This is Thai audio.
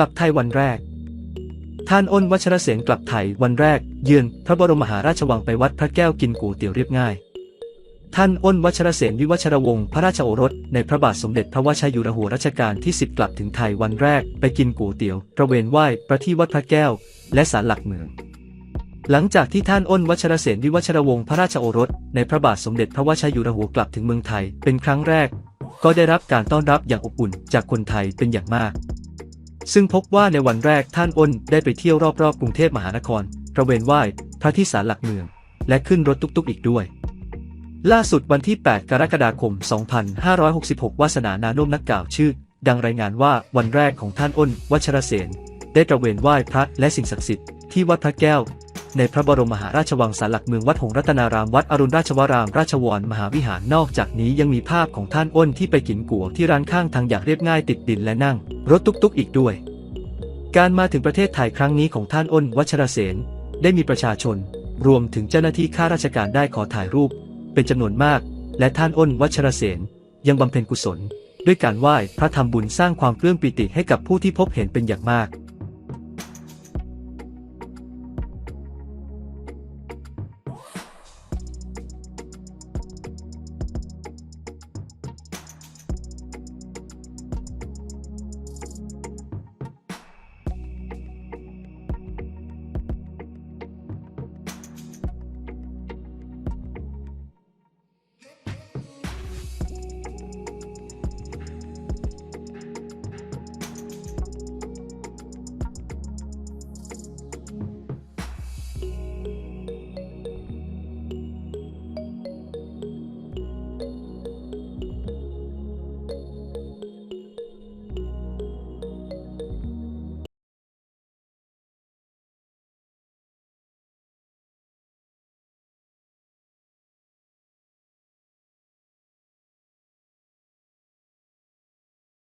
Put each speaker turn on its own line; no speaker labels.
กลับไทยวันแรก ท่านอ้นวัชรเสนกลับไทยวันแรก เยือนพระบรมมหาราชวังไปวัดพระแก้วกินก๋วยเตี๋ยวเรียบง่าย ท่านอ้นวัชรเสนวิวัชรวงศ์พระราชโอรส ในพระบาทสมเด็จพระวชิรหัวรัชกาลที่10กลับถึงไทยวันแรก ไปกินก๋วยเตี๋ยวตระเวนไหว้พระที่วัดพระแก้ว และศาลหลักเมืองหลังจากที่ท่านอ้นวัชรเสนวิวัชรวงศ์พระราชโอรส ในพระบาทสมเด็จพระวชิรหัวกลับถึงเมืองไทยเป็นครั้งแรก ก็ได้รับการต้อนรับอย่างอบอุ่นจากคนไทยเป็นอย่างมาก ซึ่งพบว่าในวันแรกท่านอ้นได้ไปเที่ยวรอบๆกรุงเทพมหานครประเวนไหว้พระที่ศาลหลักเมือง และขึ้นรถตุกๆอีกด้วย ล่าสุดวันที่ 8 กรกฎาคม 2566 วาสนานานุ่มนักกล่าวชื่อ ดังรายงานว่าวันแรกของท่านอ้น วัชรเสนได้ตระเวนไหว้พระและสิ่งศักดิ์สิทธิ์ที่วัดพระแก้ว ในพระบรมมหาราชวังศาลหลักเมืองวัดหงรัตนารามวัดอรุณราชวรามราชวรมหาวิหารนอกจากนี้ยังมีภาพของท่านอ้นที่ไปกินกัวที่ร้านข้างทางอย่างเรียบง่ายติดดินและนั่ง รถตุ๊กๆอีกด้วย การมาถึงประเทศไทยครั้งนี้ของท่านอ้นวัชรเสนได้มีประชาชน รวมถึงเจ้าหน้าที่ข้าราชการได้ขอถ่ายรูป เป็นจำนวนมาก และท่านอ้นวัชรเสนยังบำเพ็ญกุศล ด้วยการไหว้พระทำบุญสร้างความเปลื้มปิติให้กับผู้ที่พบเห็นเป็นอย่างมาก